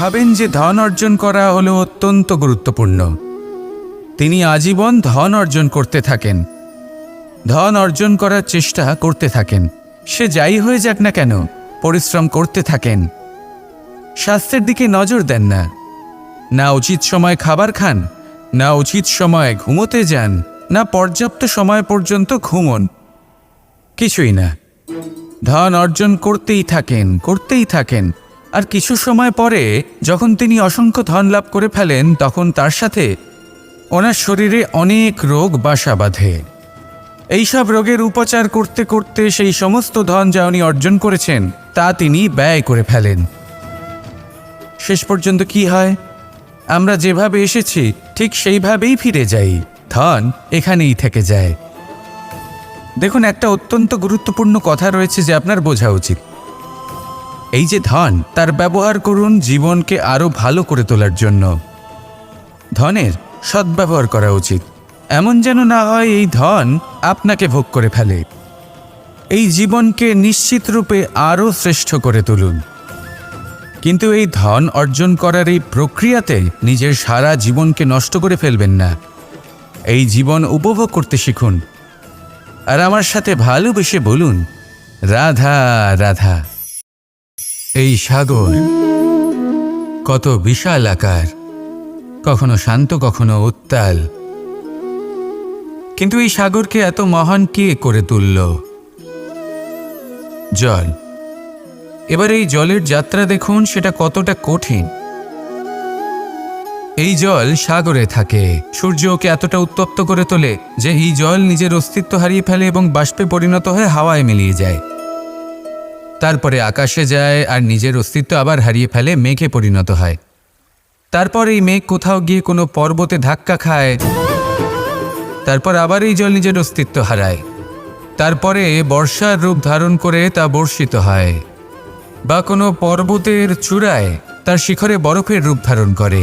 ভাবেন যে ধন অর্জন করা হলো অত্যন্ত গুরুত্বপূর্ণ। তিনি আজীবন ধন অর্জন করতে থাকেন। ধন অর্জন করার চেষ্টা করতে থাকেন। সে যাই হয়ে যাক না কেন, পরিশ্রম করতে থাকেন। স্বাস্থ্যের দিকে নজর দেন না। না উচিত সময় খাবার খান, না উচিত সময় ঘুমোতে যান, না পর্যাপ্ত সময় পর্যন্ত ঘুমন। কিছুই না। ধন অর্জন করতেই থাকেন করতেই থাকেন। আর কিছু সময় পরে যখন তিনি অসংখ্য ধন লাভ করে ফেলেন, তখন তার সাথে ওনার শরীরে অনেক রোগ বাসা বাঁধে। এইসব রোগের উপচার করতে করতে সেই সমস্ত ধন যা উনি অর্জন করেছেন, তা তিনি ব্যয় করে ফেলেন। শেষ পর্যন্ত কি হয়? আমরা যেভাবে এসেছি, ঠিক সেইভাবেই ফিরে যাই। ধন এখানেই থেকে যায়। দেখুন, একটা অত্যন্ত গুরুত্বপূর্ণ কথা রয়েছে যে আপনার বোঝা উচিত। এই যে ধন, তার ব্যবহার করুন জীবনকে আরও ভালো করে তোলার জন্য। ধনের সদ্ব্যবহার করা উচিত। এমন যেন না হয় এই ধন আপনাকে ভোগ করে ফেলে। এই জীবনকে নিশ্চিত রূপে আরও শ্রেষ্ঠ করে তুলুন। কিন্তু এই ধন অর্জন করার এই প্রক্রিয়াতে নিজের সারা জীবনকে নষ্ট করে ফেলবেন না। এই জীবন উপভোগ করতে শিখুন। আর আমার সাথে ভালোবেসে বলুন, রাধা রাধা। এই সাগর কত বিশাল আকার, কখনো শান্ত, কখনো উত্তাল। কিন্তু এই সাগরকে এত মহান কে করে তুলল? জল। এবার এই জলের যাত্রা দেখুন, সেটা কতটা কঠিন। এই জল সাগরে থাকে, সূর্য ওকে এতটা উত্তপ্ত করে তোলে যে এই জল নিজের অস্তিত্ব হারিয়ে ফেলে এবং বাষ্পে পরিণত হয়ে হাওয়ায় মিলিয়ে যায়। তারপরে আকাশে যায় আর নিজের অস্তিত্ব আবার হারিয়ে ফেলে মেঘে পরিণত হয়। তারপর এই মেঘ কোথাও গিয়ে কোনো পর্বতে ধাক্কা খায়। তারপর আবার এই জল নিজের অস্তিত্ব হারায়। তারপরে বর্ষার রূপ ধারণ করে তা বর্ষিত হয় বা কোনো পর্বতের চূড়ায় তার শিখরে বরফের রূপ ধারণ করে।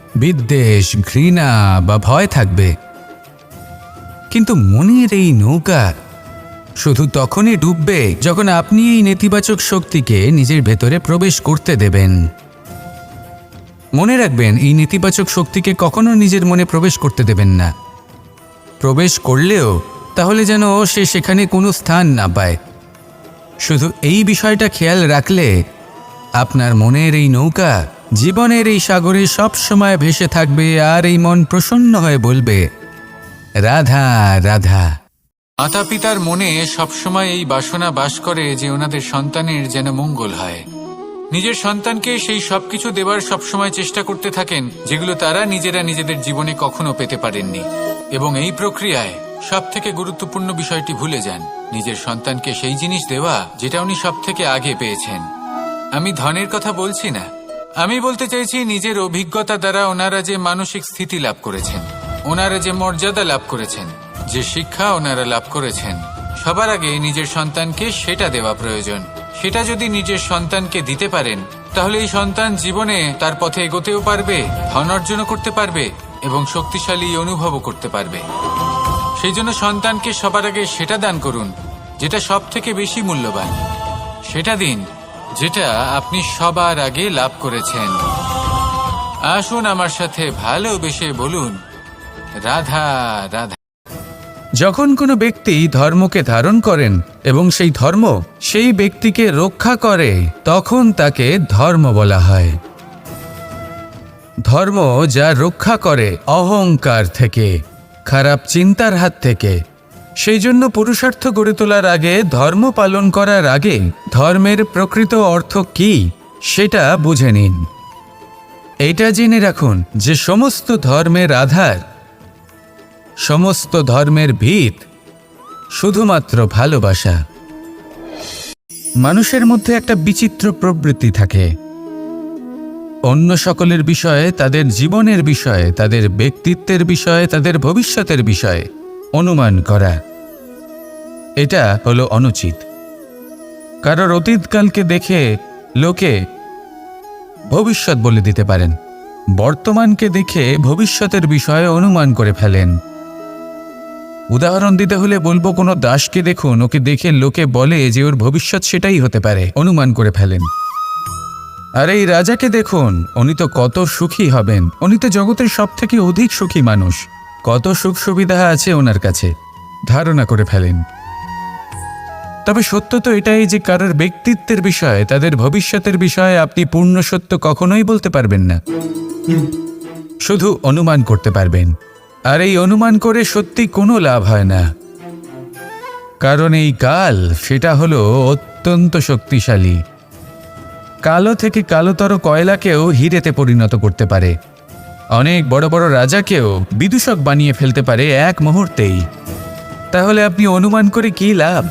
বিদ্বেষ, ঘৃণা বা ভয় থাকবে। কিন্তু মনের এই নৌকা শুধু তখনই ডুববে যখন আপনি এই নেতিবাচক শক্তিকে নিজের ভেতরে প্রবেশ করতে দেবেন। মনে রাখবেন, এই নেতিবাচক শক্তিকে কখনো নিজের মনে প্রবেশ করতে দেবেন না। প্রবেশ করলেও তাহলে যেন সে সেখানে কোনো স্থান না পায়। শুধু এই বিষয়টা খেয়াল রাখলে আপনার মনের এই নৌকা জীবনের এই সাগরে সব সময় ভেসে থাকবে আর এই মন প্রসন্ন হয়ে বলবে, রাধা রাধা। মাতা পিতার মনে সবসময় এই বাসনা বাস করে যে ওনাদের সন্তানের যেন মঙ্গল হয়। নিজের সন্তানকে সেই সবকিছু দেবার সবসময় চেষ্টা করতে থাকেন, যেগুলো তারা নিজেরা নিজেদের জীবনে কখনো পেতে পারেননি। এবং এই প্রক্রিয়ায় সব থেকে গুরুত্বপূর্ণ বিষয়টি ভুলে যান। নিজের সন্তানকে সেই জিনিস দেওয়া, যেটা উনি সব থেকে আগে পেয়েছেন। আমি ধনের কথা বলছি না। আমি বলতে চাইছি, নিজের অভিজ্ঞতা দ্বারা ওনারা যে মানসিক স্থিতি লাভ করেছেন, ওনারা যে মর্যাদা লাভ করেছেন, যে শিক্ষা ওনারা লাভ করেছেন, সবার আগে নিজের সন্তানকে সেটা দেওয়া প্রয়োজন। সেটা যদি নিজের সন্তানকে দিতে পারেন, তাহলে এই সন্তান জীবনে তার পথে এগোতেও পারবে, ধন অর্জনও করতে পারবে, এবং শক্তিশালী অনুভবও করতে পারবে। সেই জন্য সন্তানকে সবার আগে সেটা দান করুন, যেটা সব থেকে বেশি মূল্যবান। সেটা দিন যেটা আপনি সবার আগে লাভ করেছেন। আসুন আমার সাথে ভালোবেসে বলুন, রাধা রাধা। যখন কোনো ব্যক্তি ধর্মকে ধারণ করেন এবং সেই ধর্ম সেই ব্যক্তিকে রক্ষা করে, তখন তাকে ধর্ম বলা হয়। ধর্ম যা রক্ষা করে অহংকার থেকে, খারাপ চিন্তার হাত থেকে সেই জন্য পুরুষার্থ গড়ে তোলার আগে, ধর্ম পালন করার আগে ধর্মের প্রকৃত অর্থ কি, সেটা বুঝে নিন। এইটা জেনে রাখুন যে সমস্ত ধর্মের আধার, সমস্ত ধর্মের ভিত শুধুমাত্র ভালোবাসা। মানুষের মধ্যে একটা বিচিত্র প্রবৃত্তি থাকে। অন্য সকলের বিষয়ে তাদের জীবনের বিষয়ে, তাদের ব্যক্তিত্বের বিষয়ে, তাদের ভবিষ্যতের বিষয়ে। অনুমান করা। এটা হলো অনুচিত। কারোর অতীতকালকে দেখে লোকে ভবিষ্যৎ বলে দিতে পারেন। বর্তমানকে দেখে ভবিষ্যতের বিষয়ে অনুমান করে ফেলেন। উদাহরণ দিতে হলে বলব, কোনো দাসকে দেখুন, ওকে দেখে লোকে বলে যে ওর ভবিষ্যৎ সেটাই হতে পারে, অনুমান করে ফেলেন। আর এই রাজাকে দেখুন, উনি তো কত সুখী হবেন, উনি তো জগতের সব থেকে অধিক সুখী মানুষ। কত সুখ সুবিধা আছে ওনার কাছে। ধারণা করে ফেলেন। তবে সত্য তো এটাই যে কারোর ব্যক্তিত্বের বিষয়ে, তাদের ভবিষ্যতের বিষয়ে আপনি পূর্ণ সত্য কখনোই বলতে পারবেন না। শুধু অনুমান করতে পারবেন। আর এই অনুমান করে সত্যি কোনো লাভ হয় না। কারণ এই কাল, সেটা হলো অত্যন্ত শক্তিশালী। কালো থেকে কালোতর কয়লাকেও হিরেতে পরিণত করতে পারে। অনেক বড় বড় রাজাকেও বিদূষক বানিয়ে ফেলতে পারে এক মুহূর্তেই। তাহলে আপনি অনুমান করে কি লাভ?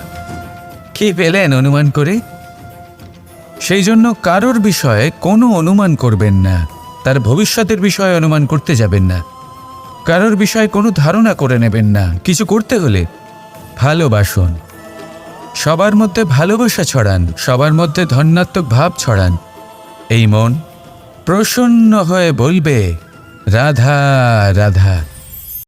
কি পেলেন অনুমান করে? সেই জন্য কারোর বিষয়ে কোনো অনুমান করবেন না। তার ভবিষ্যতের বিষয়ে অনুমান করতে যাবেন না। কারোর বিষয়ে কোনো ধারণা করে নেবেন না। কিছু করতে হলে ভালোবাসুন। সবার মধ্যে ভালোবাসা ছড়ান, সবার মধ্যে ধন্যাত্মক ভাব ছড়ান। এই মন প্রসন্ন হয়ে বলবে রাধা রাধা